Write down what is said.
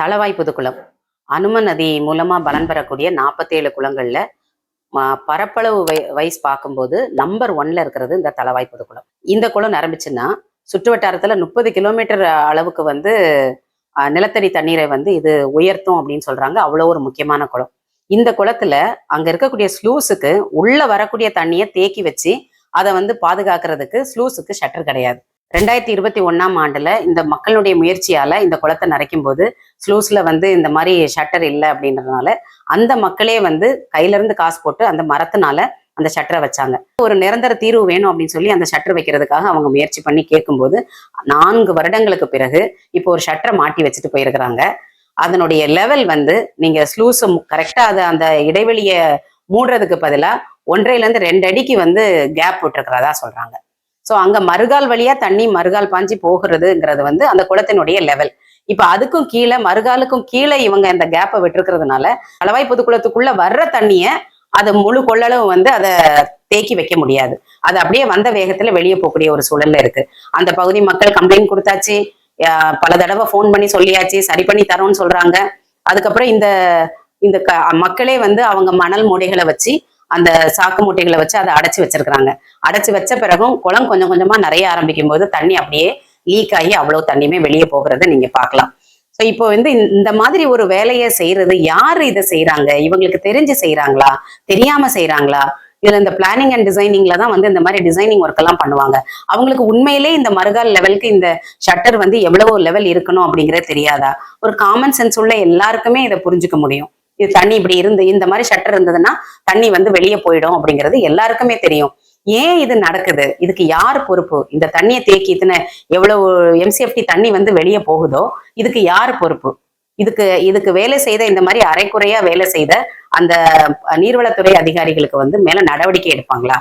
தளவாய் புதுக்குளம். அனும நதி மூலமா பலன் பெறக்கூடிய நாற்பத்தேழு குளங்கள்ல ம- பரப்பளவு வை வைஸ் பார்க்கும்போது நம்பர் ஒன்ல இருக்கிறது இந்த தளவாய் புதுக்குளம். இந்த குளம் நிரம்பிச்சுன்னா சுற்று வட்டாரத்துல முப்பது கிலோமீட்டர் அளவுக்கு வந்து நிலத்தடி தண்ணீரை வந்து இது உயர்த்தும் அப்படின்னு சொல்றாங்க. அவ்வளோ ஒரு முக்கியமான குளம். இந்த குளத்துல அங்க இருக்கக்கூடிய ஸ்லூஸுக்கு உள்ள வரக்கூடிய தண்ணியை தேக்கி வச்சு அதை வந்து பாதுகாக்கிறதுக்கு ஸ்லூஸுக்கு ஷட்டர் கிடையாது. ரெண்டாயிரத்தி இருபத்தி ஒன்றாம் ஆண்டுல இந்த மக்களுடைய முயற்சியால இந்த குளத்தை நிறைக்கும் போது ஸ்லூஸ்ல வந்து இந்த மாதிரி ஷட்டர் இல்லை அப்படின்றதுனால அந்த மக்களே வந்து கையில இருந்து காசு போட்டு அந்த மரத்தினால அந்த ஷட்டரை வச்சாங்க. ஒரு நிரந்தர தீர்வு வேணும் அப்படின்னு சொல்லி அந்த ஷட்டர் வைக்கிறதுக்காக அவங்க முயற்சி பண்ணி கேட்கும்போது நான்கு வருடங்களுக்கு பிறகு இப்போ ஒரு ஷட்டரை மாட்டி வச்சுட்டு போயிருக்கிறாங்க. அதனுடைய லெவல் வந்து நீங்க ஸ்லூஸ் கரெக்டா அதை அந்த இடைவெளியை மூடுறதுக்கு பதிலாக ஒன்றையிலேருந்து ரெண்டு அடிக்கு வந்து கேப் விட்டுருக்கிறதா சொல்றாங்க. ஸோ அங்க மறுகால் வழியா தண்ணி மறுகால் பாஞ்சி போகிறதுங்கிறது வந்து அந்த குளத்தினுடைய லெவல் இப்ப அதுக்கும் கீழே மறுகாலுக்கும் கீழே இவங்க இந்த கேப்பை விட்டுருக்கிறதுனால அளவாய் பொதுக்குளத்துக்குள்ள வர்ற தண்ணிய அதை முழு கொள்ளளவு வந்து அதை தேக்கி வைக்க முடியாது. அது அப்படியே வந்த வேகத்துல வெளியே போகக்கூடிய ஒரு சூழல்ல இருக்கு. அந்த பகுதி மக்கள் கம்ப்ளைண்ட் கொடுத்தாச்சு. பல தடவை ஃபோன் பண்ணி சொல்லியாச்சு. சரி பண்ணி தரோம்னு சொல்றாங்க. அதுக்கப்புறம் இந்த இந்த க- மக்களே வந்து அவங்க மணல் மூடைகளை வச்சு அந்த சாக்கு மூட்டைகளை வச்சு அதை அடைச்சு வச்சிருக்கிறாங்க. அடைச்சு வச்ச பிறகும் குளம் கொஞ்சம் கொஞ்சமா நிறைய ஆரம்பிக்கும் போது தண்ணி அப்படியே லீக் ஆகி அவ்வளவு தண்ணியுமே வெளியே போகிறத நீங்க பார்க்கலாம். ஸோ இப்போ வந்து இந்த- மாதிரி ஒரு வேலையை செய்யறது யாரு இதை செய்யறாங்க இவங்களுக்கு தெரிஞ்சு செய்யறாங்களா தெரியாம செய்யறாங்களா இதுல இந்த பிளானிங் அண்ட் டிசைனிங்ல தான் வந்து இந்த மாதிரி டிசைனிங் ஒர்க் எல்லாம் பண்ணுவாங்க. அவங்களுக்கு உண்மையிலே இந்த மறுகால் லெவலுக்கு இந்த ஷட்டர் வந்து எவ்வளவு லெவல் இருக்கணும் அப்படிங்கறது தெரியாதா? ஒரு காமன் சென்ஸ் உள்ள எல்லாருக்குமே இதை புரிஞ்சுக்க முடியும். இது தண்ணி இப்படி இருந்து இந்த மாதிரி ஷட்டர் இருந்ததுன்னா தண்ணி வந்து வெளியே போயிடும் அப்படிங்கிறது எல்லாருக்குமே தெரியும். ஏன் இது நடக்குது? இதுக்கு யார் பொறுப்பு? இந்த தண்ணியை தேக்கி இத்தனை எவ்வளவு எம்சிஎஃப்டி தண்ணி வந்து வெளியே போகுதோ இதுக்கு யார் பொறுப்பு? இதுக்கு இதுக்கு வேலை செய்த இந்த மாதிரி அரைக்குறையா வேலை செய்த அந்த நீர்வளத்துறை அதிகாரிகளுக்கு வந்து மேல நடவடிக்கை எடுப்பாங்களா?